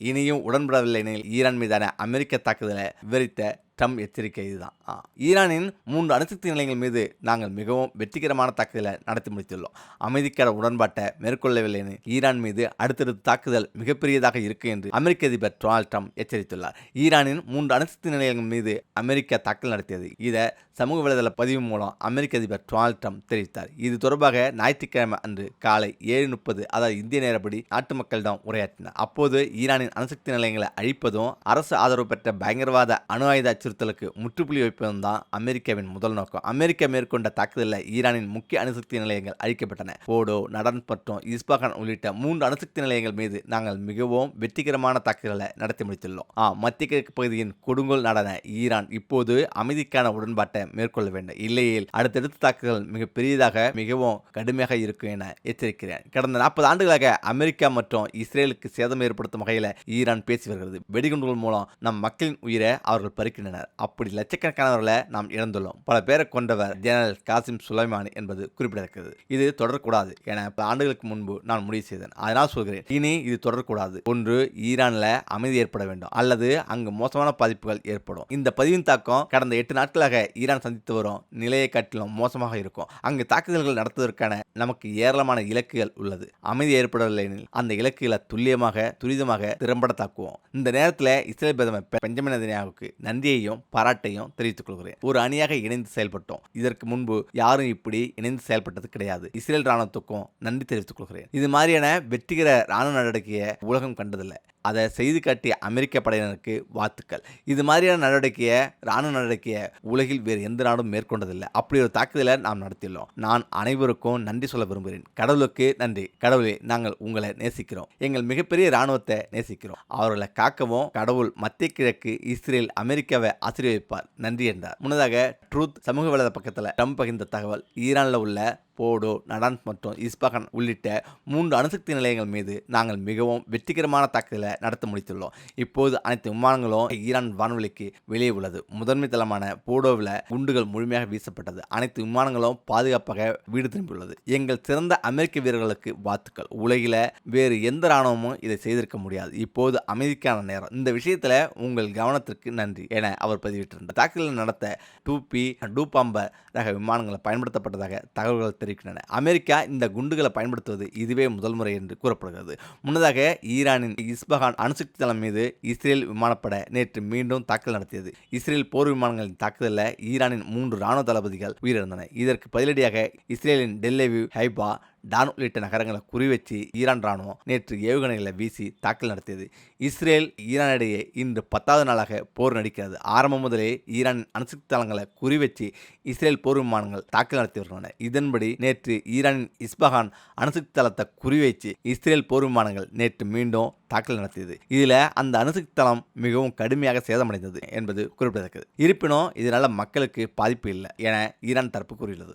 இனியும் உடன்படவில்லை எனில் ஈரான் மீதான அமெரிக்க தாக்குதலை விவரித்த ட்ரம்ப் எச்சரிக்கை இதுதான். ஆ. ஈரானின் மூன்று அணுசக்தி நிலையங்கள் மீது நாங்கள் மிகவும் வெற்றிகரமான தாக்குதலை நடத்தி முடித்துள்ளோம். அமைதிக்கான உடன்பாட்டை மேற்கொள்ளவில்லை என ஈரான் மீது அடுத்தடுத்த தாக்குதல் மிகப்பெரியதாக இருக்கும் என்று அமெரிக்க அதிபர் டொனால்ட் ட்ரம்ப் எச்சரித்துள்ளார். ஈரானின் மூன்று அணுசக்தி நிலையங்கள் மீது அமெரிக்கா தாக்குதல் நடத்தியது. இதை சமூக வலைதள பதிவு மூலம் அமெரிக்க அதிபர் டொனால்ட் ட்ரம்ப் தெரிவித்தார். இது தொடர்பாக ஞாயிற்றுக்கிழமை அன்று காலை ஏழு முப்பது அதாவது இந்திய நேரப்படி நாட்டு மக்களிடம் உரையாற்றினார். அப்போது ஈரானின் அணுசக்தி நிலையங்களை அழிப்பதும் அரசு ஆதரவு பெற்ற பயங்கரவாத அணு ஆயுத அச்சுறுத்தலுக்கு முற்றுப்புள்ளி வைப்பதும் தான் அமெரிக்காவின் முதல் நோக்கம். அமெரிக்கா மேற்கொண்ட தாக்குதலில் ஈரானின் முக்கிய அணுசக்தி நிலையங்கள் அழிக்கப்பட்டன. போடோ நடன் மற்றும் இஸ்பாகான் உள்ளிட்ட மூன்று அணுசக்தி நிலையங்கள் மீது நாங்கள் மிகவும் வெற்றிகரமான தாக்குதலை நடத்தி முடித்துள்ளோம். ஆ மத்திய கிழக்கு பகுதியின் கொடுங்கோல் நடன ஈரான் இப்போது அமைதிக்கான உடன்பாட்டை மேற்கொள்ள வேண்டும். இல்லையில் அடுத்தடுத்த தாக்குதல் மிக பெரியதாக மிகவும் கடுமையாக இருக்கும் என எச்சரிக்கிறேன். கடந்த நாற்பது ஆண்டுகளாக அமெரிக்கா மற்றும் இஸ்ரேலுக்கு சேதம் ஏற்படுத்தும் வகையில் ஈரான் பேசி வருகிறது. வெடிகுண்டுகள் மூலம் நம் மக்களின் உயிரை அவர்கள் பறிக்கின்றனர். அப்படி லட்சக்கணக்கானவர்களை நாம் இழந்துள்ளோம். பல பேரை கொண்டவர் ஜெனரல் காசிம் சுலைமானி என்பது குறிப்பிடத்தக்கது. இது தொடரக்கூடாது என பல ஆண்டுகளுக்கு முன்பு நான் முடிவு செய்தேன். அதனால் சொல்கிறேன் இனி இது தொடரக்கூடாது. ஒன்று ஈரானில் அமைதி ஏற்பட வேண்டும். அல்லது அங்கு மோசமான பாதிப்புகள் ஏற்படும். இந்த பதிவின் தாக்கம் கடந்த எட்டு நாட்களாக ஈரான் சந்தித்து வரும் நிலையை காட்டிலும் மோசமாக இருக்கும். அங்கு தாக்குதல்கள் நடத்துவதற்கான நமக்கு ஏராளமான இலக்குகள் உள்ளது. அமைதி ஏற்படவில்லை எனில் அந்த இலக்குகளை துல்லியமாக துரிதமாக திறம்பட தாக்குவோம். இந்த நேரத்தில் இஸ்ரேல் பிரதமர் பெ- பெஞ்சமின் நெதன்யாகுவுக்கு நன்றியையும் பாராட்டையும் தெரிவித்துக் கொள்கிறேன். ஒரு அணியாக இணைந்து செயல்பட்டோம். இதற்கு முன்பு யாரும் இப்படி இணைந்து செயல்பட்டது கிடையாது. இஸ்ரேல் ராணுவத்துக்கும் நன்றி தெரிவித்துக் கொள்கிறேன். இது மாதிரியான வெற்றிகர ராணுவ நடவடிக்கையை உலகம் கண்டதில்லை. அதை செய்து காட்டிய அமெரிக்க படையினருக்கு வாழ்த்துக்கள். இது மாதிரியான நடவடிக்கையை ராணுவ நடவடிக்கையை உலகில் வேறு எந்த நாடும் மேற்கொண்டதில்லை. அப்படி ஒரு தாக்குதலை நாம் நடத்தியுள்ளோம். நான் அனைவருக்கும் நன்றி சொல்ல விரும்புகிறேன். கடவுளுக்கு நன்றி. கடவுளே நாங்கள் உங்களை நேசிக்கிறோம். எங்கள் மிகப்பெரிய ராணுவத்தை நேசிக்கிறோம். அவர்களை காக்கவும் கடவுள் மத்திய கிழக்கு இஸ்ரேல் அமெரிக்காவை ஆசீர்வதிப்பார். நன்றி என்றார். முன்னதாக ட்ரூத் சமூக வலைத பக்கத்தில் ட்ரம்ப் பகிர்ந்த தகவல் ஈரானில் உள்ள போடோ நடான் மற்றும் இஸ்பகன் உள்ளிட்ட மூன்று அணுசக்தி நிலையங்கள் மீது நாங்கள் மிகவும் வெற்றிகரமான தாக்குதலை நடத்த முடித்துள்ளோம் இப்போது அனைத்து விமானங்களும் ஈரான் வான்வெளிக்கு வெளியே உள்ளது. முதன்மை தளமான போடோவில் குண்டுகள் முழுமையாக வீசப்பட்டது. அனைத்து விமானங்களும் பாதுகாப்பாக வீடு திரும்பியுள்ளது. எங்கள் சிறந்த அமெரிக்க வீரர்களுக்கு வாழ்த்துக்கள். உலகில் வேறு எந்த இராணுவமும் இதை செய்திருக்க முடியாது. இப்போது அமைதிக்கான நேரம். இந்த விஷயத்தில் உங்கள் கவனத்திற்கு நன்றி என அவர் பதிவிட்டிருந்தார். தாக்குதலை நடத்த டூ பி டூபாம்பர் ரக விமானங்களை பயன்படுத்தப்பட்டதாக தகவல்கள் தெரிவிக்கின்றன. அமெரிக்கா இந்த குண்டுகளை பயன்படுத்துவது இதுவே முதல் முறை என்று கூறப்படுகிறது. முன்னதாக ஈரானின் இஸ்பா இஸ்பகான் அணுசக்தி தளம் மீது இஸ்ரேல் விமானப்படை நேற்று மீண்டும் தாக்குதல் நடத்தியது. இஸ்ரேல் போர் விமானங்களின் தாக்குதலில் ஈரானின் மூன்று ராணுவ தளபதிகள் உயிரிழந்தனர். இதற்கு பதிலடியாக இஸ்ரேலின் டெல்லவிவ் ஹைபா டான் உள்ளிட்ட நகரங்களை குறிவச்சு ஈரான் ராணுவம் நேற்று ஏவுகணைகளை வீசி தாக்கல் நடத்தியது. இஸ்ரேல் ஈரானிடையே இன்று பத்தாவது நாளாக போர் நடிக்கிறது. ஆரம்பம் முதலே ஈரான் அணுசக்தி தளங்களை குறிவச்சு இஸ்ரேல் போர் விமானங்கள் தாக்கல் நடத்தி வருகின்றன. இதன்படி நேற்று ஈரானின் இஸ்பஹான் அணுசக்தி தளத்தை குறிவைச்சு இஸ்ரேல் போர் விமானங்கள் நேற்று மீண்டும் தாக்கல் நடத்தியது. இதில் அந்த அணுசக்தி தளம் மிகவும் கடுமையாக சேதமடைந்தது என்பது குறிப்பிடத்தக்கது. இருப்பினும் இதனால் மக்களுக்கு பாதிப்பு இல்லை என ஈரான் தரப்பு கூறியுள்ளது.